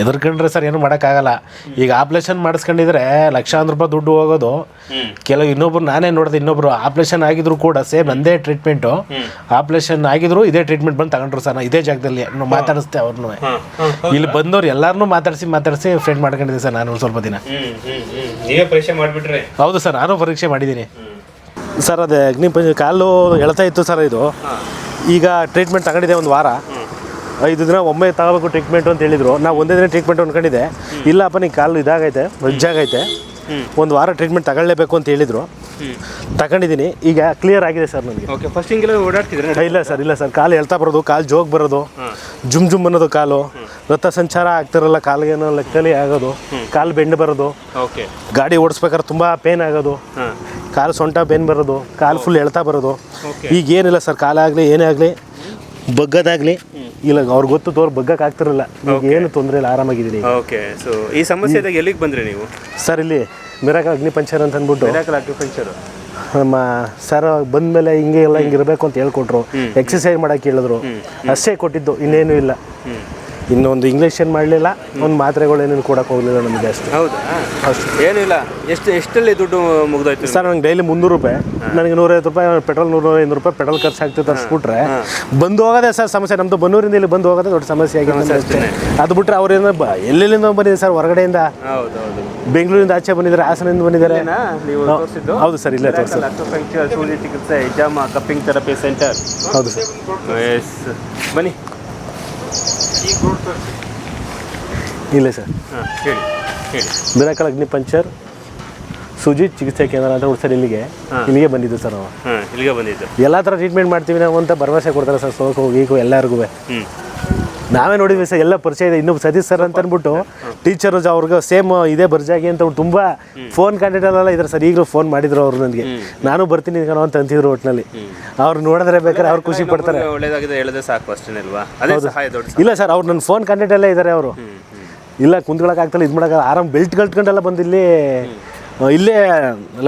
ಎದುರ್ಕೊಂಡ್ರೆ sir ಏನು ಮಾಡೋಕ್ಕಾಗಲ್ಲ. ಈಗ ಆಪ್ರೇಷನ್ ಮಾಡಿಸ್ಕೊಂಡಿದ್ರೆ ಲಕ್ಷಾಂತರ ರೂಪಾಯಿ ದುಡ್ಡು ಹೋಗೋದು. ಕೆಲವು ಇನ್ನೊಬ್ರು ನಾನೇ ನೋಡಿದೆ ಇನ್ನೊಬ್ರು ಆಪ್ರೇಷನ್ ಆಗಿದ್ರು ಕೂಡ ಸೇಮ್ ನಂದೇ ಟ್ರೀಟ್ಮೆಂಟು ಆಪ್ರೇಷನ್ ಆಗಿದ್ರು ಇದೇ ಟ್ರೀಟ್ಮೆಂಟ್ ಬಂದು ತಗೊಂಡ್ರು ಸರ್ ಇದೇ ಜಾಗದಲ್ಲಿ. ಮಾತಾಡಿಸ್ತೆ ಮಾತಾಡಿಸ್ದೆ ಅವ್ರನ್ನೂ. ಇಲ್ಲಿ ಬಂದವ್ರು ಎಲ್ಲಾರನ್ನೂ ಮಾತಾಡಿಸಿ ಮಾತಾಡಿಸಿ ಫ್ರೆಂಡ್ ಮಾಡ್ಕೊಂಡಿದ್ದೆ ಸರ್ ನಾನು ಸ್ವಲ್ಪ ದಿನ. ಪರೀಕ್ಷೆ ಮಾಡಿಬಿಟ್ರೆ. ಹೌದು ಸರ್ ನಾನು ಪರೀಕ್ಷೆ ಮಾಡಿದ್ದೀನಿ. ಸರ್ ಅದೇ ಅಗ್ನಿ ಕಾಲು ಎಳ್ತಾ ಇತ್ತು ಸರ್ ಇದು. ಈಗ ಟ್ರೀಟ್ಮೆಂಟ್ ತಗೊಂಡಿದೆ ಒಂದು ವಾರ. ಐದು ದಿನ ಒಮ್ಮೆ ತಗೋಬೇಕು ಟ್ರೀಟ್ಮೆಂಟ್ ಅಂತ ಹೇಳಿದ್ರು. ನಾವು ಒಂದೇ ದಿನ ಟ್ರೀಟ್ಮೆಂಟ್ ಅನ್ಕೊಂಡಿದ್ದೆ. ಇಲ್ಲಪ್ಪ ನೀ ಕಾಲು ಇದಾಗೈತೆ ಆಗೈತೆ ಒಂದು ವಾರ ಟ್ರೀಟ್ಮೆಂಟ್ ತಗೊಳ್ಳೇಬೇಕು ಅಂತ ಹೇಳಿದ್ರು. ತಗೊಂಡಿದ್ದೀನಿ ಈಗ ಕ್ಲಿಯರ್ ಆಗಿದೆ ಸರ್ ನನಗೆ. ಓಕೆ ಫಸ್ಟ್ ಹಿಂಗೆಲ್ಲ ಓಡಾಡ್ತಿದ್ರೆ ಇಲ್ಲ ಸರ್ ಇಲ್ಲ ಸರ್. ಕಾಲು ಹೇಳ್ತಾ ಬರೋದು ಕಾಲು ಜೋಗ್ ಬರೋದು ಜುಮ್ ಜುಮ್ ಅನ್ನೋದು ಕಾಲು. ರಥ ಸಂಚಾರ ಆಗ್ತಿರಲ್ಲ ಕಾಲಿಗೇನೋ ಲೆಕ್ಕಲಿ ಆಗೋದು. ಕಾಲು ಬೆಂಡು ಬರೋದು. ಓಕೆ ಗಾಡಿ ಓಡಿಸ್ಬೇಕಾದ್ರೆ ತುಂಬ ಪೇನ್ ಆಗೋದು. ಕಾಲು ಸೊಂಟ ಪೇನ್ ಬರೋದು. ಕಾಲು ಫುಲ್ ಎಳ್ತಾ ಬರೋದು. ಈಗ ಏನಿಲ್ಲ ಸರ್ ಕಾಲಾಗಲಿ ಏನೇ ಆಗಲಿ ಬಗ್ಗದಾಗಲಿ ಇಲ್ಲ ಅವ್ರು ಗೊತ್ತು ತೋರ್ ಬಗ್ಗಕ್ಕೆ ಆಗ್ತಿರಲ್ಲ. ಈಗ ಏನು ತೊಂದರೆ ಇಲ್ಲ ಆರಾಮಾಗಿದ್ದೀನಿ. ಓಕೆ ಸೊ ಈ ಸಮಸ್ಯೆ ಎಲ್ಲಿಗೆ ಬಂದ್ರಿ ನೀವು? ಸರ್ ಇಲ್ಲಿ ಮಿರಾಕ ಅಗ್ನಿ ಪಂಚರ್ ಅಂತ ಅಂದ್ಬಿಟ್ಟು. ಮಿರಾಕಲ್ ನಮ್ಮ ಸರ್ ಬಂದ್ಮೇಲೆ ಹಿಂಗೆ ಎಲ್ಲ ಹಿಂಗಿರ್ಬೇಕು ಇರಬೇಕು ಅಂತ ಹೇಳ್ಕೊಟ್ರು. ಎಕ್ಸಸೈಸ್ ಮಾಡಕ್ಕೆ ಹೇಳಿದ್ರು. ಅಷ್ಟೇ ಕೊಟ್ಟಿದ್ದು ಇನ್ನೇನು ಇಲ್ಲ. ಇನ್ನೊಂದು ಇಂಗ್ಲೀಷ್ ಏನು ಮಾಡಲಿಲ್ಲ ಒಂದು ಮಾತ್ರೆಗಳು ಏನೇನು ಕೊಡಕ್ಕೆ ಹೋಗಲಿಲ್ಲ ನಮಗೆ ಅಷ್ಟೇ. ಹೌದಾ? ಏನಿಲ್ಲ ಎಷ್ಟು ಎಷ್ಟಲ್ಲಿ ದುಡ್ಡು ಮುಗ್ದೋಯ್ತು ಸರ್ ನಂಗೆ ಡೈಲಿ ಮುನ್ನೂರು ರೂಪಾಯಿ. ನನಗೆ ನೂರೈವತ್ತು ರೂಪಾಯಿ ಪೆಟ್ರೋಲ್ ನೂರ ಐನೂರು ರೂಪಾಯಿ ಪೆಟ್ರೋಲ್ ಖರ್ಚು ಆಗ್ತಿತ್ತು ತರಿಸ್ಬಿಟ್ರೆ ಬಂದು ಹೋಗೋದೇ ಸರ್ ಸಮಸ್ಯೆ. ನಮ್ಮದು ಬನ್ನೂರಿಂದ ಇಲ್ಲಿ ಬಂದು ಹೋಗೋದೇ ದೊಡ್ಡ ಸಮಸ್ಯೆ ಆಗಿದೆ ಅಷ್ಟೇ. ಅದು ಬಿಟ್ಟರೆ ಅವ್ರೇನೋ ಬ ಎಲ್ಲೆಲ್ಲಿಂದ ಬಂದಿದೆ ಸರ್? ಹೊರಗಡೆಯಿಂದ? ಬೆಂಗಳೂರಿಂದ ಆಚೆ ಬಂದಿದ್ದಾರೆ ಹಾಸನದಿಂದ ಬಂದಿದ್ದಾರೆ. ಹೌದು ಸರ್ ಇಲ್ಲೇ ಚಿಕಿತ್ಸೆ ಕಪ್ಪಿಂಗ್ ಥೆರಪಿ ಸೆಂಟರ್ ಹೌದು ಸರ್. ಇಲ್ಲೇ ಸರ್. ಹಾಂ ಹೇಳಿ ಹೇಳಿ. ಮಿರಾಕಲ್ ಅಗ್ನಿ ಪಂಚರ್ ಸುಜಿತ್ ಚಿಕಿತ್ಸಾ ಕೇಂದ್ರ ಅಂತ ಸರ್ ಇಲ್ಲಿಗೆ. ಇಲ್ಲಿಗೆ ಬಂದಿದ್ದು ಸರ್ ನಾವು ಹಾಂ ಇಲ್ಲಿಗೆ ಬಂದಿದ್ದು. ಎಲ್ಲ ಥರ ಟ್ರೀಟ್ಮೆಂಟ್ ಮಾಡ್ತೀವಿ ನಾವು ಅಂತ ಭರವಸೆ ಕೊಡ್ತಾರೆ ಸರ್ ಸೋಕು ಗೀಕು ಎಲ್ಲರಿಗೂ ನಾವೇ ನೋಡಿದ್ವಿ ಸರ್ ಎಲ್ಲ ಪರಿಚಯ ಇದೆ. ಇನ್ನೊಬ್ಬ ಸತೀಶ್ ಸರ್ ಅಂತ ಅಂದ್ಬಿಟ್ಟು ಟೀಚರ್ ಅವ್ರಿಗೆ ಸೇಮ್ ಇದೇ ಬರ್ಜಾಗಿ ಅಂತ ತುಂಬ ಫೋನ್ ಕಾಂಟ್ಯಾಕ್ಟಲ್ಲೆಲ್ಲ ಇದ್ರೆ ಸರ್. ಈಗಲೂ ಫೋನ್ ಮಾಡಿದ್ರು ಅವರು ನನಗೆ. ನಾನು ಬರ್ತೀನಿ ಕಣೋ ಅಂತ ಅಂತಿದ್ರು ಒಟ್ಟಿನಲ್ಲಿ ಅವ್ರು ನೋಡಿದ್ರೆ ಬೇಕಾದ್ರೆ ಅವ್ರು ಖುಷಿ ಪಡ್ತಾರೆ. ನಮ್ಗೆ ಒಳ್ಳೇದಾಗಿದೆ ಹೇಳಿದ್ರೆ ಸಾಕು ಅಷ್ಟೇ ಅಲ್ವಾ? ಅದೇ ಸಹಾಯ ದೊಡ್ಡ ಇಲ್ಲ ಸರ್ ಅವ್ರು ನನ್ನ ಫೋನ್ ಕಾಂಟ್ಯಾಕ್ಟಲ್ಲೇ ಇದ್ದಾರೆ ಅವರು. ಇಲ್ಲ ಕುಂತ್ಕೊಳಕ್ಕೆ ಆಗ್ತಲ್ಲ ಇದು ಮಾಡೋಕೆ ಆರಾಮ್ ಬೆಲ್ಟ್ ಕಲ್ತ್ಕೊಂಡೆಲ್ಲ ಬಂದು ಇಲ್ಲಿ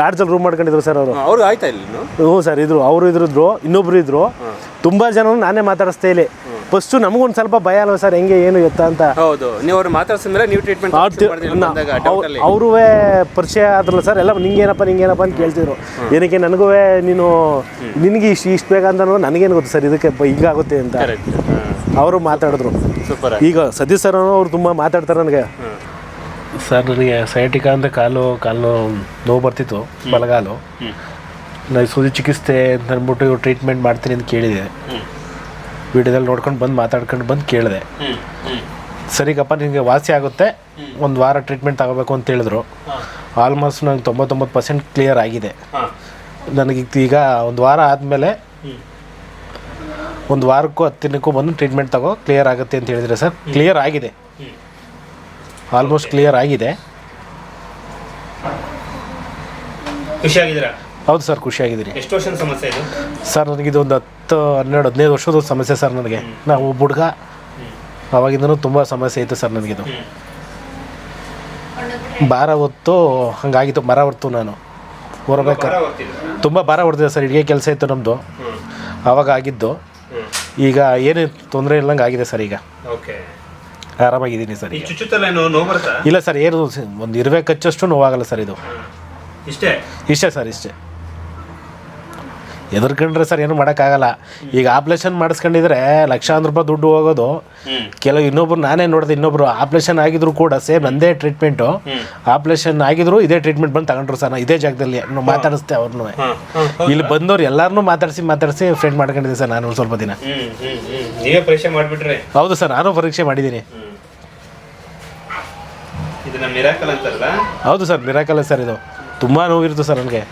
ಲಾಡ್ಜಲ್ಲಿ ರೂಮ್ ಮಾಡ್ಕೊಂಡಿದ್ರು ಸರ್ ಅವರು. ಅವ್ರಿಗೆ ಆಯ್ತಾ ಇಲ್ಲಿ? ಹ್ಞೂ ಸರ್ ಇದ್ರು ಅವರು ಇದ್ರು ಇನ್ನೊಬ್ರು ಇದ್ರು. ತುಂಬಾ ಜನ ನಾನೇ ಮಾತಾಡಿಸ್ತಾ ಇಲ್ಲಿ ಫಸ್ಟು ನಮಗೊಂದು ಸ್ವಲ್ಪ ಭಯ ಅಲ್ವಾ ಸರ್ ಹೆಂಗೆ ಏನು ಎತ್ತ ಅಂತ? ಹೌದು. ನೀವು ಅವ್ರು ಮಾತಾಡ್ಸಿದ್ರೆ ನೀವು ಟ್ರೀಟ್ಮೆಂಟ್ ಅವರೂ ಪರಿಚಯ ಆದ್ರಲ್ಲ ಸರ್ ಎಲ್ಲ ನಿಂಗೇನಪ್ಪ ನಿಂಗೇನಪ್ಪ ಅಂತ ಕೇಳ್ತಿದ್ರು. ಏನಕ್ಕೆ ನನಗೂ ನೀನು ನಿನಗೆ ಇಷ್ಟು ಇಷ್ಟು ಬೇಗ ಅಂತ ನನಗೇನು ಗೊತ್ತು ಸರ್ ಇದಕ್ಕೆ ಹೀಗಾಗುತ್ತೆ ಅಂತ. ಅವರು ಮಾತಾಡಿದ್ರು. ಈಗ ಸತೀಶ್ ಸರ್ ಅವ್ರು ತುಂಬ ಮಾತಾಡ್ತಾರೆ ನನಗೆ. ಸರ್ ನನಗೆ ಸೈಟಿಕ ಅಂತ ಕಾಲು ಕಾಲು ನೋವು ಬರ್ತಿತ್ತು ಬಲಗಾಲು. ನಾನು ಸೂಜಿ ಚಿಕಿತ್ಸೆ ಅಂತ ಅಂದ್ಬಿಟ್ಟು ಇವ್ರು ಟ್ರೀಟ್ಮೆಂಟ್ ಮಾಡ್ತೀನಿ ಅಂತ ಕೇಳಿದೆ. ವಿಡಿಯೋದಲ್ಲಿ ನೋಡ್ಕೊಂಡು ಬಂದು ಮಾತಾಡ್ಕೊಂಡು ಬಂದು ಕೇಳಿದೆ. ಸರಿಗಪ್ಪ ನಿಮಗೆ ವಾಸಿ ಆಗುತ್ತೆ. ಒಂದು ವಾರ ಟ್ರೀಟ್ಮೆಂಟ್ ತಗೋಬೇಕು ಅಂತ ಹೇಳಿದ್ರು. ಆಲ್ಮೋಸ್ಟ್ ನಂಗೆ ತೊಂಬತ್ತೊಂಬತ್ತು ಪರ್ಸೆಂಟ್ ಕ್ಲಿಯರ್ ಆಗಿದೆ. ನನಗೆ ಈಗ ಒಂದು ವಾರ ಆದಮೇಲೆ ಒಂದು ವಾರಕ್ಕೂ ಹತ್ತು ದಿನಕ್ಕೂ ಬಂದು ಟ್ರೀಟ್ಮೆಂಟ್ ತಗೋ ಕ್ಲಿಯರ್ ಆಗುತ್ತೆ ಅಂತ ಹೇಳಿದ್ರೆ ಸರ್. ಕ್ಲಿಯರ್ ಆಗಿದೆ. ಆಲ್ಮೋಸ್ಟ್ ಕ್ಲಿಯರ್ ಆಗಿದೆ. ಖುಷಿಯಾಗಿದ್ದೀರಾ? ಹೌದು ಸರ್ ಖುಷಿಯಾಗಿದ್ದೀನಿ. ಎಷ್ಟು ವರ್ಷದ ಸಮಸ್ಯೆ ಇದು? ಸರ್ ನನಗಿದು ಒಂದು ಹತ್ತು ಹನ್ನೆರಡು ಹದಿನೈದು ವರ್ಷದ ಸಮಸ್ಯೆ ಸರ್ ನನಗೆ. ನಾವು ಬುಡ್ಗ ಹುಡುಗ ಅವಾಗಿಂದನೂ ತುಂಬ ಸಮಸ್ಯೆ ಇತ್ತು ಸರ್ ನನಗಿದು. ಭಾರ ಹೊತ್ತು ಹಂಗಾಗಿತ್ತು ಮರ ಹೊರ್ತು ನಾನು. ಹೊರಬೇಕಾದ್ರೆ ತುಂಬ ಭಾರ ಹೊಡ್ತಿದೆ ಸರ್ ಇಡೀ ಕೆಲಸ ಇತ್ತು ನಮ್ಮದು ಆವಾಗ ಆಗಿದ್ದು. ಈಗ ಏನೇ ತೊಂದರೆ ಇಲ್ಲಂಗೆ ಆಗಿದೆ ಸರ್ ಈಗ. ಓಕೆ. ಆರಾಮಾಗಿದ್ದೀನಿ ಸರ್ ಈ ಈಗ. ಚುಚ್ಚುತ್ತಲ್ಲ ನೋವು ನೋವು ಬರುತ್ತಾ? ಇಲ್ಲ ಸರ್ ಏನು ಒಂದು ಇರುವೆ ಕಚ್ಚಷ್ಟು ನೋವಾಗಲ್ಲ ಸರ್ ಇದು. ಇಷ್ಟೇ? ಇಷ್ಟೇ ಸರ್ ಇಷ್ಟೇ. ಎದುರ್ಕೊಂಡ್ರೆ ಸರ್ ಏನು ಮಾಡೋಕ್ಕಾಗಲ್ಲ. ಈಗ ಆಪ್ರೇಷನ್ ಮಾಡಿಸ್ಕೊಂಡಿದ್ರೆ ಲಕ್ಷಾಂತರ ರೂಪಾಯಿ ದುಡ್ಡು ಹೋಗೋದು. ಕೆಲವು ಇನ್ನೊಬ್ರು ನಾನೇ ನೋಡಿದೆ ಇನ್ನೊಬ್ರು ಆಪ್ರೇಷನ್ ಆಗಿದ್ರು ಕೂಡ ಸೇಮ್ ನಂದೇ ಟ್ರೀಟ್ಮೆಂಟು. ಆಪ್ರೇಷನ್ ಆಗಿದ್ರು ಇದೇ ಟ್ರೀಟ್ಮೆಂಟ್ ಬಂದು ತಗೊಂಡ್ರು ಸರ್ ನಾ ಇದೇ ಜಾಗದಲ್ಲಿ ನಾನು ಮಾತಾಡಿಸ್ದೆ ಅವ್ರನ್ನೂ ಇಲ್ಲಿ ಬಂದವ್ರು ಎಲ್ಲರನ್ನೂ ಮಾತಾಡಿಸಿ ಮಾತಾಡಿಸಿ ಫ್ರೆಂಡ್ ಮಾಡ್ಕೊಂಡಿದ್ದೆ ಸರ್ ನಾನು ಒಂದ್ ಸ್ವಲ್ಪ ದಿನ. ಹ್ಮ್ ಹ್ಮ್ ಹ್ಮ್. ನೀವೇ ಪರೀಕ್ಷೆ ಮಾಡಿಬಿಟ್ರೆ. ಹೌದು ಸರ್ ನಾನು ಪರೀಕ್ಷೆ ಮಾಡಿದ್ದೀನಿ. ಮಿರಾಕಲ್ ಅಂತಾರಲ್ಲ? ಹೌದು ಸರ್ ಮಿರಾಕಲ್ ಸರ್ ಇದು. ತುಂಬ ನೋವಿರುತ್ತೆ ಸರ್ ನನಗೆ.